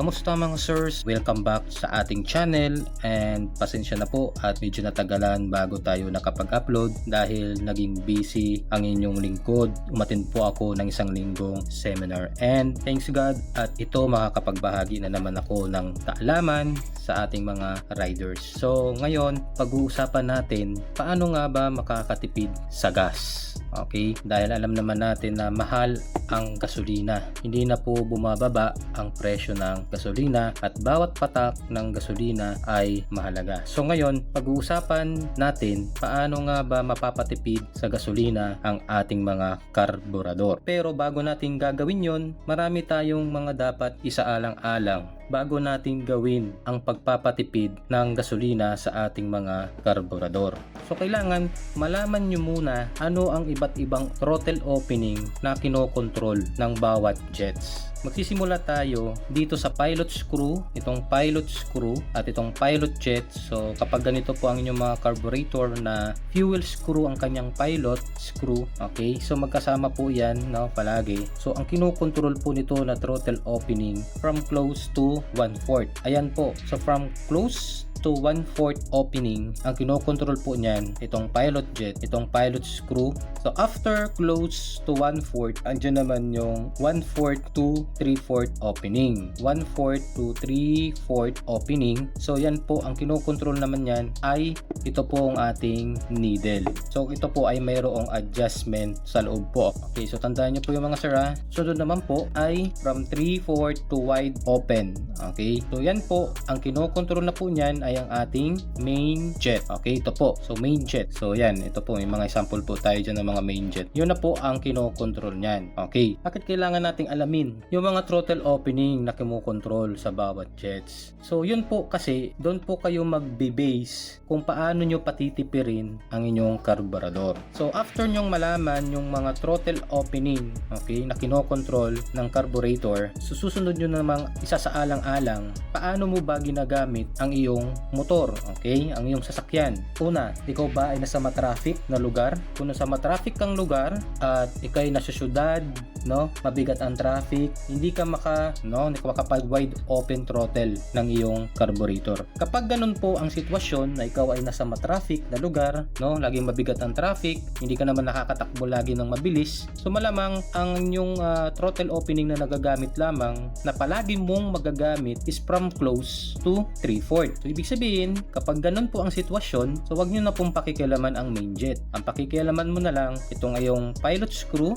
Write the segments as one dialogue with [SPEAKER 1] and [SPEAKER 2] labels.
[SPEAKER 1] Kamusta mga sirs? Welcome back sa ating channel and pasensya na po at medyo natagalan bago tayo nakapag-upload dahil naging busy ang inyong lingkod. Umatin po ako ng isang linggong seminar and thanks God at ito makakapagbahagi na naman ako ng kaalaman sa ating mga riders. So ngayon, pag-uusapan natin paano nga ba makakatipid sa gas. Okay? Dahil alam naman natin na mahal ang gasolina. Hindi na po bumababa ang presyo ng gasolina at bawat patak ng gasolina ay mahalaga. So ngayon, pag-uusapan natin paano nga ba mapapatipid sa gasolina ang ating mga karburador. Pero bago natin gagawin yon, marami tayong mga dapat isaalang-alang bago natin gawin ang pagpapatipid ng gasolina sa ating mga karburador. So kailangan malaman nyo muna ano ang iba't ibang throttle opening na kinokontrol ng bawat jets. Magsisimula tayo dito sa pilot screw, itong pilot screw at itong pilot jet. So kapag ganito po ang inyong mga carburetor na fuel screw ang kanyang pilot screw, okay? So magkasama po 'yan, no, palagi. So ang kinokontrol po nito na throttle opening from close to 1/4. Ayan po. So from close to 1/4 opening ang kinokontrol po niyan itong pilot jet itong pilot screw. So after close to 1/4 andyan naman yung 1/4 to 3/4 opening. 1/4 to 3/4 opening. So yan po ang kinokontrol naman yan ay ito po ang ating needle. So ito po ay mayroong adjustment sa loob po. Okay so tandaan niyo po yung mga sir ha? Sunod naman po ay from 3/4 to wide open. Okay so yan po ang kinokontrol na po niyan ay ang ating main jet. Okay, ito po. So, main jet. So, yan. Ito po. May mga example po tayo dyan ng mga main jet. Yun na po ang kinokontrol niyan. Okay. Bakit kailangan nating alamin? Yung mga throttle opening na kinokontrol sa bawat jets. So, yun po kasi, doon po kayo magbe-base kung paano nyo patitipirin ang inyong karburador. So, after nyong malaman yung mga throttle opening, okay, na kinokontrol ng carburetor, susunod nyo namang isa sa alang-alang, paano mo ba ginagamit ang iyong motor, okay? Ang iyong sasakyan. Una, ikaw ba ay nasa matraffic na lugar? Kung nasa matraffic kang lugar at ikaw ay nasa syudad, no? Mabigat ang traffic, hindi ka maka, no, hindi ka makapag wide open throttle ng iyong carburetor. Kapag ganun po ang sitwasyon na ikaw ay nasa matraffic na lugar, no, laging mabigat ang traffic, hindi ka naman nakakatakbo lagi ng mabilis, so malamang ang inyong ah, throttle opening na nagagamit lamang na palagi mong magagamit is from close to 3/4. So ibig sabihin, kapag ganun po ang sitwasyon, so wag nyo na pong pakikialaman ang main jet. Ang pakikialaman mo na lang itong iyong pilot screw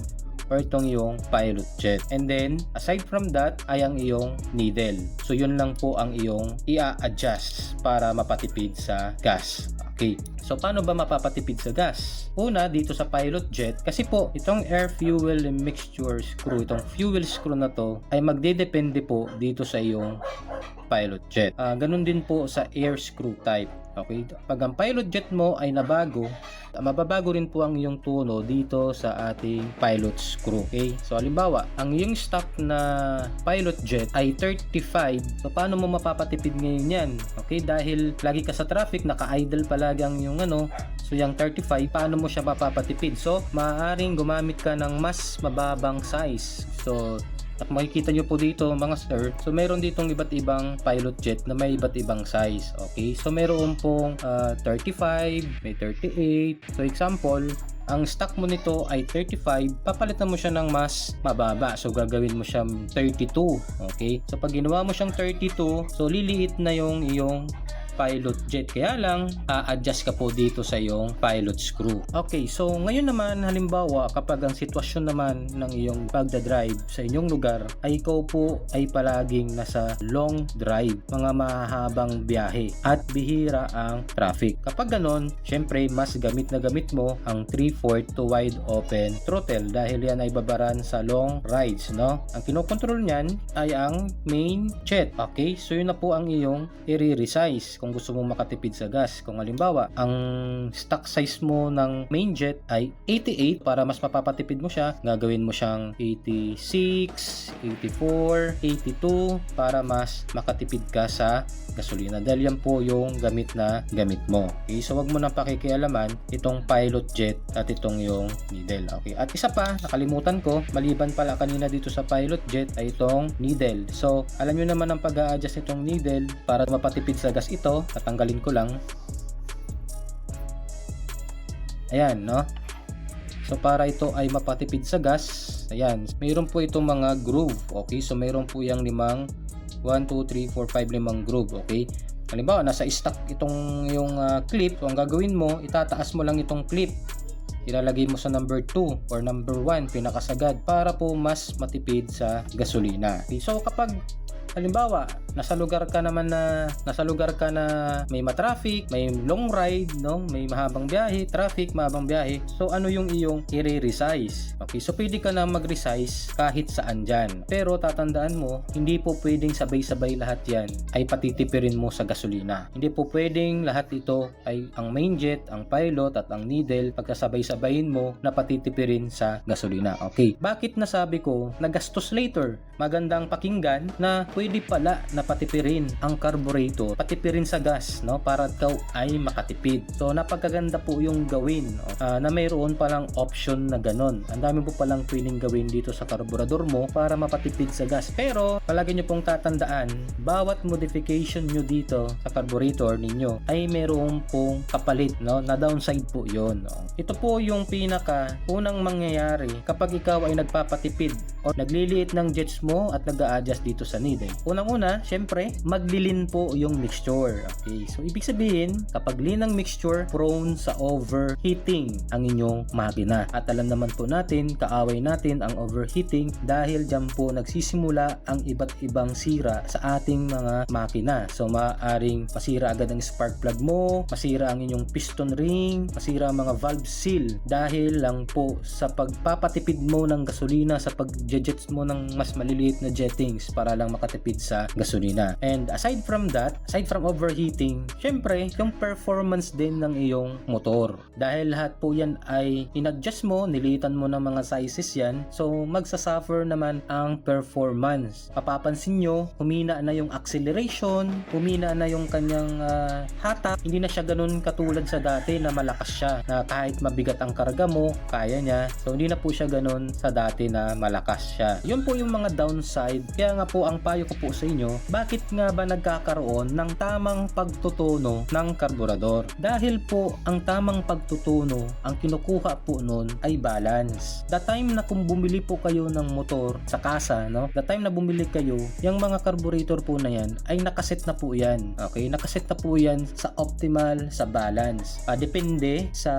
[SPEAKER 1] or itong iyong pilot jet. And then, aside from that, ay ang iyong needle. So, yun lang po ang iyong i-adjust para mapatipid sa gas. Okay. So, paano ba mapapatipid sa gas? Una, dito sa pilot jet, kasi po, itong air fuel mixture screw, itong fuel screw na to, ay magdedepende po dito sa iyong pilot jet. Ah, ganun din po sa air screw type. Okay? Pag ang pilot jet mo ay nabago, mababago rin po ang iyong tuno dito sa ating pilot screw. Okay? So, halimbawa, ang iyong stock na pilot jet ay 35. So, paano mo mapapatipid ngayon yan? Okay? Dahil lagi ka sa traffic, naka-idle palagi ang yung ano, So, yung 35, paano mo siya mapapatipid? So, maaaring gumamit ka ng mas mababang size. So, at makikita nyo po dito mga sir, so meron ditong iba't ibang pilot jet na may iba't ibang size. Okay, so meron pong ah, 35, may 38. So example, ang stock mo nito ay 35, papalitan mo siya ng mas mababa. So gagawin mo siyang 32. Okay, so pag ginawa mo siyang 32, so liliit na yung iyong pilot jet. Kaya lang, a-adjust ka po dito sa iyong pilot screw. Okay, so ngayon naman, halimbawa, kapag ang sitwasyon naman ng iyong pagdadrive sa inyong lugar, ay ikaw po ay palaging nasa long drive, mga mahabang biyahe, at bihira ang traffic. Kapag ganon, syempre, mas gamit na gamit mo ang 3/4 to wide open throttle dahil yan ay babaran sa long rides, no? Ang kinokontrol niyan ay ang main jet. Okay, so yun na po ang iyong i-resize kung gusto mo makatipid sa gas. Kung halimbawa, ang stock size mo ng main jet ay 88 para mas mapapatipid mo siya, gagawin mo siyang 86, 84, 82 para mas makatipid ka sa gasolina dahil yan po yung gamit na gamit mo. Okay, so wag mo nang pakikialaman itong pilot jet at itong yung needle. Okay, at isa pa, nakalimutan ko, maliban pala kanina dito sa pilot jet ay itong needle. So, alam nyo naman ang pag-a-adjust nitong needle para mapatipid sa gas ito, tatanggalin ko lang. Ayan, no? So, para ito ay mapatipid sa gas, ayan, mayroon po itong mga groove, okay? So, mayroon po yung limang 1, 2, 3, 4, 5, limang groove, okay? Halimbawa, nasa stock itong yung ah, clip, so ang gagawin mo, itataas mo lang itong clip. Ilalagay mo sa number 2 or number 1, pinakasagad, para po mas matipid sa gasolina. Okay, so kapag halimbawa, nasa lugar ka naman na nasa lugar ka na may ma-traffic, may long ride, no? May mahabang biyahe, traffic, mahabang biyahe. So ano yung iyong i-resize? Okay, so pwede ka na mag-resize kahit saan diyan. Pero tatandaan mo, hindi po pwedeng sabay-sabay lahat 'yan ay patitipirin mo sa gasolina. Hindi po pwedeng lahat ito ay ang main jet, ang pilot at ang needle pagkasabay-sabayin mo na patitipirin sa gasolina. Okay, bakit nasabi ko na gastos later? Magandang pakinggan na pwede pala na patipirin ang carburetor, patipirin sa gas, no? Para ikaw ay makatipid. So, napagkaganda po yung gawin, no? Ah, na mayroon palang option na ganon. Ang dami po palang pwedeng gawin dito sa carburetor mo para mapatipid sa gas. Pero, palagi nyo pong tatandaan, bawat modification nyo dito sa carburetor ninyo ay mayroon pong kapalit, no? Na downside po yon no? Ito po yung pinaka unang mangyayari kapag ikaw ay nagpapatipid o nagliliit ng jets mo at nag adjust dito sa needle. Unang-una, syempre, maglilin po yung mixture. Okay, so ibig sabihin, kapag lean ang mixture, prone sa overheating ang inyong makina. At alam naman po natin, kaaway natin ang overheating dahil dyan po nagsisimula ang iba't ibang sira sa ating mga makina. So maaaring masira agad ang spark plug mo, masira ang inyong piston ring, masira ang mga valve seal dahil lang po sa pagpapatipid mo ng gasolina sa pag-jets mo ng mas maliliit na jettings para lang makatipid sa gasolina. And aside from that, aside from overheating, syempre, yung performance din ng iyong motor. Dahil lahat po yan ay in-adjust mo, nilitan mo ng mga sizes yan, so magsasuffer naman ang performance. Mapapansin nyo, humina na yung acceleration, humina na yung kanyang ah, hatak, hindi na siya ganun katulad sa dati na malakas siya, na kahit mabigat ang karga mo, kaya niya. So hindi na po siya ganun sa dati na malakas siya. Yun po yung mga downside. Kaya nga po ang payo ko po sa inyo, bakit nga ba nagkakaroon ng tamang pagtutuno ng karburador? Dahil po ang tamang pagtutuno, ang kinukuha po nun ay balance. The time na kung bumili po kayo ng motor sa kasa, no? The time na bumili kayo, yung mga carburetor po na yan ay nakaset na po yan. Okay? Nakaset na po yan sa optimal, sa balance. Ah, depende sa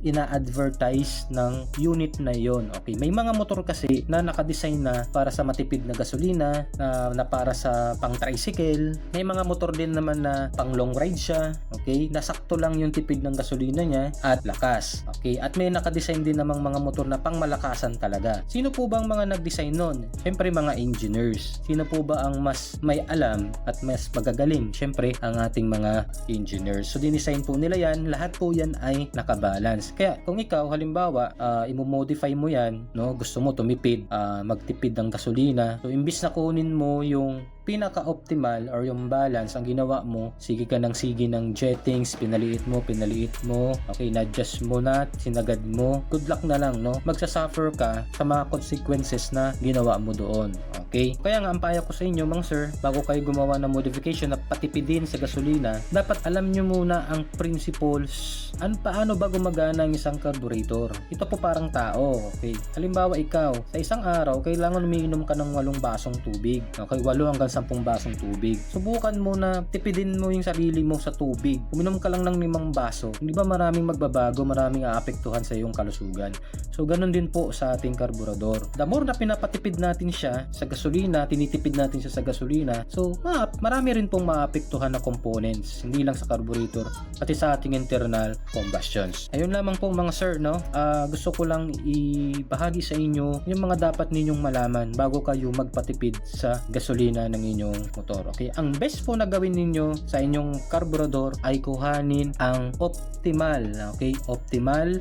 [SPEAKER 1] ina-advertise ng unit na yon. Okay? May mga motor kasi na nakadesign na para sa matipid na gasolina, na, na para sa pang tricycle. May mga motor din naman na pang long ride siya. Okay? Nasakto lang yung tipid ng gasolina niya at lakas. Okay? At may nakadesign din namang mga motor na pang malakasan talaga. Sino po bang mga nag-design nun? Siyempre mga engineers. Sino po ba ang mas may alam at mas magagaling? Siyempre ang ating mga engineers. So dinesign po nila yan. Lahat po yan ay nakabalance. Kaya kung ikaw halimbawa uh, imo-modify mo yan, no, gusto mo tumipid, ah, magtipid ng gasolina. So imbis na kunin mo yung pinaka-optimal or yung balance ang ginawa mo, sige ka ng sige ng jettings, pinaliit mo, pinaliit mo, okay, na-adjust mo na, sinagad mo, good luck na lang, no? Magsasuffer ka sa mga consequences na ginawa mo doon, okay? Kaya nga, ang payo ko sa inyo, mga sir, bago kayo gumawa ng modification na patipidin sa gasolina, dapat alam nyo muna ang principles, an paano ba gumagana ang isang carburetor. Ito po parang tao, okay? Halimbawa, ikaw, sa isang araw, kailangan umiinom ka ng walong basong tubig, okay? Walo hanggang 10 basong tubig. Subukan mo na tipidin mo yung sarili mo sa tubig. Uminom ka lang ng limang baso. Hindi ba maraming magbabago, maraming aapektuhan sa iyong kalusugan. So ganun din po sa ating karburador. The more na pinapatipid natin siya sa gasolina, tinitipid natin siya sa gasolina. So ma marami rin pong maapektuhan na components, hindi lang sa carburetor, pati sa ating internal combustions. Ayun lamang po mga sir, no? Ah, gusto ko lang ibahagi sa inyo yung mga dapat ninyong malaman bago kayo magpatipid sa gasolina ng inyong motor. Okay, ang best po na gawin ninyo sa inyong carburetor ay kuhanin ang optimal, okay? Optimal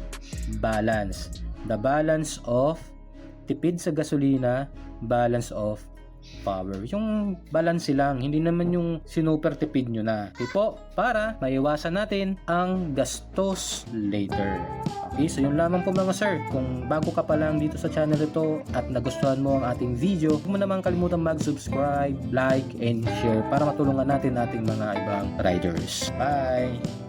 [SPEAKER 1] balance. The balance of tipid sa gasolina, balance of power. Yung balance lang, hindi naman yung sinuper tipid nyo na. Okay po, para maiwasan natin ang gastos later. Okay, so yun lamang po mga sir. Kung bago ka pa lang dito sa channel ito at nagustuhan mo ang ating video, huwag mo naman kalimutan mag-subscribe, like, and share para matulungan natin ating mga ibang riders. Bye!